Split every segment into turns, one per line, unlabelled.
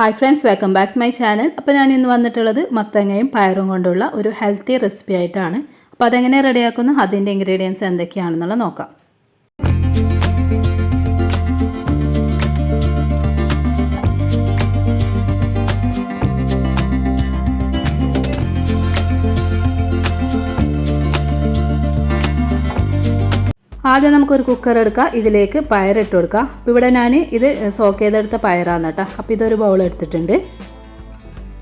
Hi friends welcome back to my channel അപ്പോൾ ഞാൻ ഇന്ന് വന്നിട്ടുള്ളത് മത്തങ്ങയും പയറും കൊണ്ടുള്ള ഒരു ഹെൽത്തി റെസിപ്പി ആയിട്ടാണ്. അപ്പോൾ അതെങ്ങനെ റെഡിയാക്കുന്നു അതിന്റെ ഇൻഗ്രീഡിയൻസ് എന്തൊക്കെയാണെന്നുള്ളത് നോക്കാം. ആദ്യം നമുക്കൊരു കുക്കർ എടുക്കുക ഇതിലേക്ക് പയറിട്ട് കൊടുക്കാം. അപ്പോൾ ഇവിടെ ഞാൻ ഇത് സോക്ക് ചെയ്തെടുത്ത പയറാണ് കേട്ടോ. അപ്പോൾ ഇതൊരു ബൗൾ എടുത്തിട്ടുണ്ട്.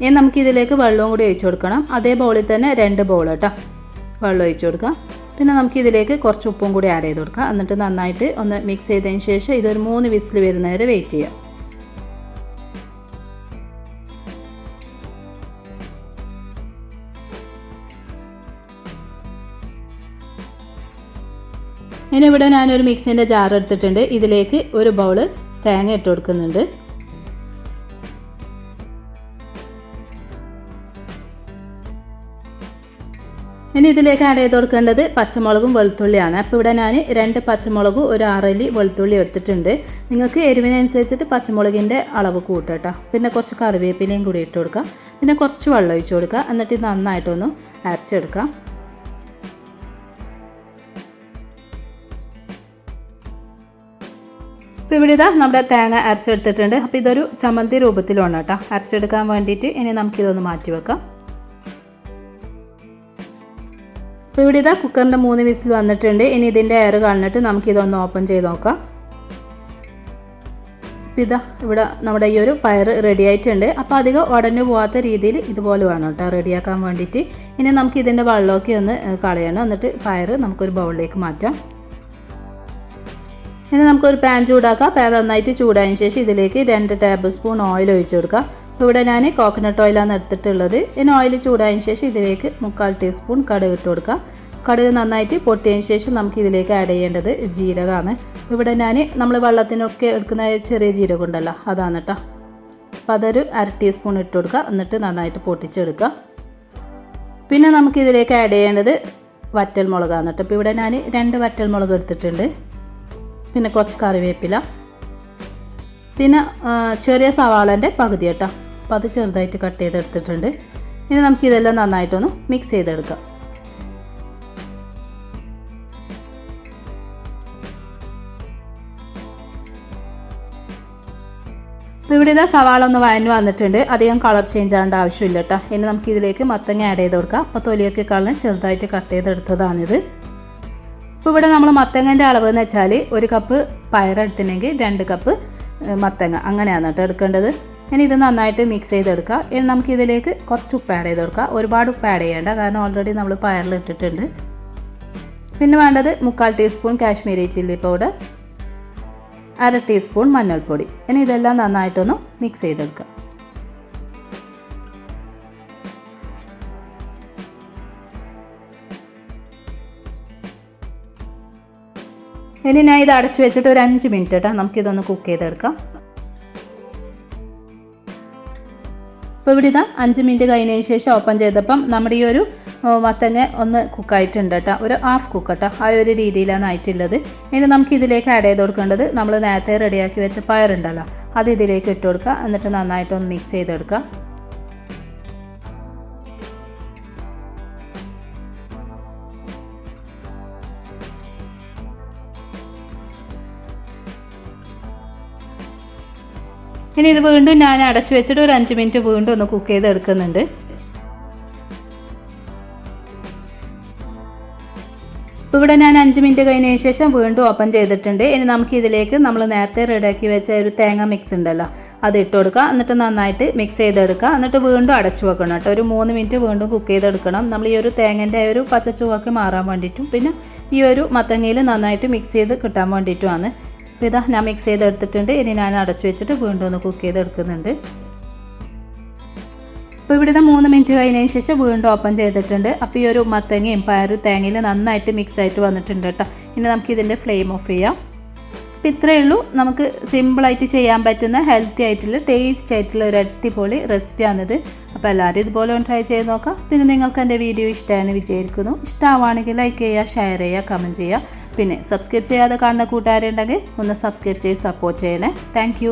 ഇനി നമുക്കിതിലേക്ക് വെള്ളവും കൂടി ഒഴിച്ചു കൊടുക്കണം. അതേ ബൗളിൽ തന്നെ രണ്ട് ബൗൾ കേട്ടോ. വെള്ളം ഒഴിച്ചു കൊടുക്കുക പിന്നെ നമുക്കിതിലേക്ക് കുറച്ച് ഉപ്പും കൂടി ആഡ് ചെയ്ത് കൊടുക്കാം. എന്നിട്ട് നന്നായിട്ട് ഒന്ന് മിക്സ് ചെയ്തതിന് ശേഷം ഇതൊരു മൂന്ന് വിസിൽ വരുന്നവരെ വെയിറ്റ് ചെയ്യാം. ഇനി ഇവിടെ ഞാനൊരു മിക്സിന്റെ ജാർ എടുത്തിട്ടുണ്ട്. ഇതിലേക്ക് ഒരു ബൗൾ തേങ്ങ ഇട്ട് കൊടുക്കുന്നുണ്ട്. ഇനി ഇതിലേക്ക് ആഡ് ചെയ്ത് കൊടുക്കേണ്ടത് പച്ചമുളകും വെളുത്തുള്ളിയാണ്. അപ്പോൾ ഇവിടെ ഞാൻ രണ്ട് പച്ചമുളകും ഒരു ആറല്ലി വെളുത്തുള്ളി എടുത്തിട്ടുണ്ട്. നിങ്ങൾക്ക് എരിവിനനുസരിച്ചിട്ട് പച്ചമുളകിന്റെ അളവ് കൂട്ടട്ടോ പിന്നെ കുറച്ച് കറിവേപ്പിലയും കൂടി ഇട്ട് കൊടുക്കാം. പിന്നെ കുറച്ച് വെള്ളം ഒഴിച്ച് കൊടുക്കുക എന്നിട്ട് നന്നായിട്ടൊന്ന് അരച്ചെടുക്കാം. അപ്പോൾ ഇവിടെ ഇതാ നമ്മുടെ തേങ്ങ അരച്ചെടുത്തിട്ടുണ്ട്. അപ്പോൾ ഇതൊരു ചമ്മന്തി രൂപത്തിലാണ് കേട്ടോ. അരച്ചെടുക്കാൻ വേണ്ടിയിട്ട് ഇനി നമുക്കിതൊന്ന് മാറ്റി വെക്കാം. അപ്പോൾ ഇവിടെ ഇതാ കുക്കറിന്റെ മൂന്ന് വിസിൽ വന്നിട്ടുണ്ട്. ഇനി ഇതിന്റെ എയർ കളഞ്ഞിട്ട് നമുക്കിതൊന്ന് ഓപ്പൺ ചെയ്ത് നോക്കാം. അപ്പോൾ ഇതാ ഇവിടെ നമ്മുടെ ഈ ഒരു പയർ റെഡി ആയിട്ടുണ്ട്. അപ്പോൾ അധികം ഉടഞ്ഞു പോകാത്ത രീതിയിൽ ഇതുപോലെ വേണം കേട്ടോ റെഡിയാക്കാൻ വേണ്ടിയിട്ട്. ഇനി നമുക്ക് ഇതിന്റെ വെള്ളമൊക്കെ ഒന്ന് കളയണം. എന്നിട്ട് പയർ നമുക്കൊരു ബൗളിലേക്ക് മാറ്റാം. ഇനി നമുക്കൊരു പാൻ ചൂടാക്കാം. പാൻ നന്നായിട്ട് ചൂടായതിന് ശേഷം ഇതിലേക്ക് രണ്ട് ടേബിൾ സ്പൂൺ ഓയിൽ ഒഴിച്ചു കൊടുക്കാം. ഇവിടെ ഞാൻ കോക്കനട്ട് ഓയിലാണ് എടുത്തിട്ടുള്ളത്. ഇനി ഓയിൽ ചൂടായതിന് ശേഷം ഇതിലേക്ക് മുക്കാൽ ടീസ്പൂൺ കടുക് ഇട്ട് കൊടുക്കുക കടുക് നന്നായിട്ട് പൊട്ടിയതിന് ശേഷം നമുക്ക് ഇതിലേക്ക് ആഡ് ചെയ്യേണ്ടത് ജീരകമാണ്. ഇവിടെ ഞാൻ നമ്മൾ വെള്ളത്തിനൊക്കെ എടുക്കുന്ന ചെറിയ ജീരകം ഉണ്ടല്ലോ അതാണ് കേട്ടോ അപ്പോൾ അതൊരു അര ടീസ്പൂൺ ഇട്ട് കൊടുക്കുക. എന്നിട്ട് നന്നായിട്ട് പൊട്ടിച്ചെടുക്കുക. പിന്നെ നമുക്കിതിലേക്ക് ആഡ് ചെയ്യേണ്ടത് വറ്റൽ മുളകാണ് ഇപ്പോൾ ഇവിടെ ഞാൻ രണ്ട് വറ്റൽ മുളക് എടുത്തിട്ടുണ്ട്. പിന്നെ കുറച്ച് കറിവേപ്പില. പിന്നെ ചെറിയ സവാളന്റെ പകുതി കേട്ടോ. അപ്പോൾ അത് ചെറുതായിട്ട് കട്ട് ചെയ്തെടുത്തിട്ടുണ്ട്. ഇനി നമുക്കിതെല്ലാം നന്നായിട്ടൊന്ന് മിക്സ് ചെയ്തെടുക്കാം. അപ്പോൾ ഇവിടെ ഇതാ സവാള ഒന്ന് വഴഞ്ഞു വന്നിട്ടുണ്ട്. അധികം കളർ ചേഞ്ച് ആവേണ്ട ആവശ്യമില്ല കേട്ടോ. ഇനി നമുക്ക് ഇതിലേക്ക് മത്തങ്ങ ആഡ് ചെയ്ത് കൊടുക്കാം. അപ്പോൾ തൊലിയൊക്കെ കളഞ്ഞ് ചെറുതായിട്ട് കട്ട് ചെയ്തെടുത്തതാണിത്. ഇപ്പോൾ ഇവിടെ നമ്മൾ മത്തങ്ങന്റെ അളവ് എന്ന് വെച്ചാൽ ഒരു കപ്പ് പയറെടുത്തിനെങ്കിൽ രണ്ട് കപ്പ് മത്തങ്ങ. അങ്ങനെയാണ് കേട്ടോ എടുക്കേണ്ടത്. ഇനി ഇത് നന്നായിട്ട് മിക്സ് ചെയ്തെടുക്കുക. ഇനി നമുക്ക് ഇതിലേക്ക് കുറച്ച് ഉപ്പ് ആഡ് ചെയ്ത് കൊടുക്കുക. ഒരുപാട് ഉപ്പ് ആഡ് ചെയ്യേണ്ട കാരണം ഓൾറെഡി നമ്മൾ പയറിൽ ഇട്ടിട്ടുണ്ട്. പിന്നെ വേണ്ടത് മുക്കാൽ ടീസ്പൂൺ കാശ്മീരി ചില്ലി പൗഡർ അര ടീസ്പൂൺ മഞ്ഞൾപ്പൊടി. ഇനി ഇതെല്ലാം നന്നായിട്ടൊന്ന് മിക്സ് ചെയ്തെടുക്കുക. ഇനി ഞാൻ ഇത് അടച്ചു വെച്ചിട്ട് ഒരു അഞ്ച് മിനിറ്റ് കേട്ടോ. നമുക്കിതൊന്ന് കുക്ക് ചെയ്തെടുക്കാം. അപ്പോൾ ഇവിടെ ഇതാ അഞ്ച് മിനിറ്റ് കഴിഞ്ഞതിന് ശേഷം ഓപ്പൺ ചെയ്തപ്പം നമ്മുടെ ഈ ഒരു മത്തങ്ങ ഒന്ന് കുക്കായിട്ടുണ്ട് കേട്ടോ. ഒരു ഹാഫ് കുക്ക് കേട്ടോ. ആ ഒരു രീതിയിലാണ് ആയിട്ടുള്ളത്. ഇനി നമുക്ക് ഇതിലേക്ക് ആഡ് ചെയ്ത് കൊടുക്കേണ്ടത് നമ്മൾ നേരത്തെ റെഡിയാക്കി വെച്ച പയറുണ്ടല്ലോ. അത് ഇതിലേക്ക് ഇട്ട് കൊടുക്കുക. എന്നിട്ട് നന്നായിട്ടൊന്ന് മിക്സ് ചെയ്തെടുക്കുക. ഇനി ഇത് വീണ്ടും ഞാൻ അടച്ചു വെച്ചിട്ട് ഒരു അഞ്ച് മിനിറ്റ് വീണ്ടും ഒന്ന് കുക്ക് ചെയ്ത് എടുക്കുന്നുണ്ട് ഇപ്പോൾ ഇവിടെ ഞാൻ അഞ്ച് മിനിറ്റ് കഴിഞ്ഞതിന് ശേഷം വീണ്ടും ഓപ്പൺ ചെയ്തിട്ടുണ്ട്. ഇനി നമുക്ക് ഇതിലേക്ക് നമ്മൾ നേരത്തെ റെഡിയാക്കി വെച്ച ഒരു തേങ്ങ മിക്സ് ഉണ്ടല്ലോ അത് ഇട്ട് കൊടുക്കുക. എന്നിട്ട് നന്നായിട്ട് മിക്സ് ചെയ്തെടുക്കുക. എന്നിട്ട് വീണ്ടും അടച്ചു വെക്കണം കേട്ടോ. ഒരു മൂന്ന് മിനിറ്റ് വീണ്ടും കുക്ക് ചെയ്തെടുക്കണം. നമ്മൾ ഈ ഒരു തേങ്ങന്റെ ഒരു പച്ചച്ചുവക്ക് മാറാൻ വേണ്ടിയിട്ടും പിന്നെ ഈ ഒരു മത്തങ്ങയിൽ നന്നായിട്ട് മിക്സ് ചെയ്ത് കിട്ടാൻ വേണ്ടിയിട്ടുമാണ് ഇതാ ഞാൻ മിക്സ് ചെയ്തെടുത്തിട്ടുണ്ട്. ഇനി ഞാൻ അടച്ചു വെച്ചിട്ട് വീണ്ടും ഒന്ന് കുക്ക് ചെയ്തെടുക്കുന്നുണ്ട്. അപ്പോൾ ഇവിടുത്തെ മൂന്ന് മിനിറ്റ് കഴിഞ്ഞതിന് ശേഷം വീണ്ടും ഓപ്പൺ ചെയ്തിട്ടുണ്ട്. അപ്പോൾ ഈ ഒരു മത്തങ്ങയും പയറും തേങ്ങയിൽ നന്നായിട്ട് മിക്സ് ആയിട്ട് വന്നിട്ടുണ്ട് കേട്ടോ. ഇനി നമുക്ക് ഇതിന്റെ ഫ്ലെയിം ഓഫ് ചെയ്യാം. അപ്പോൾ ഇത്രയേ ഉള്ളൂ. നമുക്ക് സിമ്പിളായിട്ട് ചെയ്യാൻ പറ്റുന്ന ഹെൽത്തി ആയിട്ടുള്ള ടേസ്റ്റ് ആയിട്ടുള്ള ഒരു അടിപൊളി റെസിപ്പിയാണിത് അപ്പോൾ എല്ലാവരും ഇതുപോലെ ഒന്ന് ട്രൈ ചെയ്ത് നോക്കാം. പിന്നെ നിങ്ങൾക്ക് എന്റെ വീഡിയോ ഇഷ്ടമായെന്ന് വിചാരിക്കുന്നു. ഇഷ്ടമാണെങ്കിൽ ലൈക്ക് ചെയ്യുക ഷെയർ ചെയ്യുക കമന്റ് ചെയ്യുക. പിന്നെ സബ്സ്ക്രൈബ് ചെയ്യാതെ കാണുന്ന കൂട്ടുകാരുണ്ടെങ്കിൽ ഒന്ന് സബ്സ്ക്രൈബ് ചെയ്ത് സപ്പോർട്ട് ചെയ്യണേ. താങ്ക്